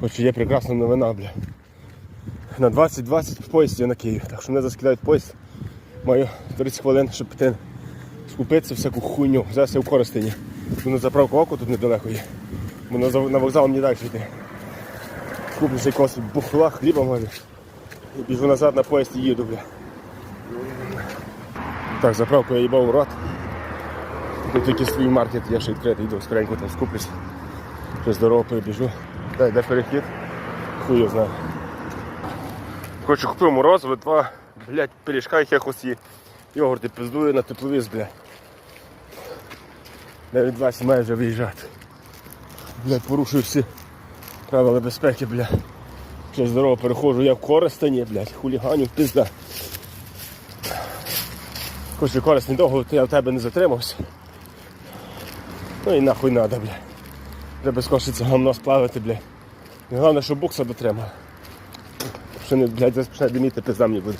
Хоч є прекрасна новина, бля. На 20-20 в поїзді на Київ. Так що мене заскидають поїзд. Маю 30 хвилин, щоб піти скупитися всяку хуйню. Зараз я в Коростені. Бо на заправку око тут недалеко є. Бо на, вокзал мені далі йти. Куплю ще якогось бухла, хліба може. І біжу назад на поїзд і їду, бля. Так, заправку я їбав у рот. Тут тільки свій маркет, я ще відкритий, йду скоренько там скуплюсь. Щось дорогу перебіжу. Дай, де перехід? Хуй його знаю. Хочу купив морозиво, два, блядь, пиріжка якихось і йогурти пиздую на тепловіз, блядь. Навіть 20 має вже виїжджати. Блядь, порушую всі правила безпеки, блядь. Через дорогу переходжу, я в Коростені, блядь, хуліганю, пизда. Хоч і користь недовго, то я в тебе не затримався. Ну і нахуй надо, блядь. Треба скорше це гамно сплавити, блядь. І головне, щоб букса дотримав. Що не, блядь, зараз почне диміти, пизда мені буде.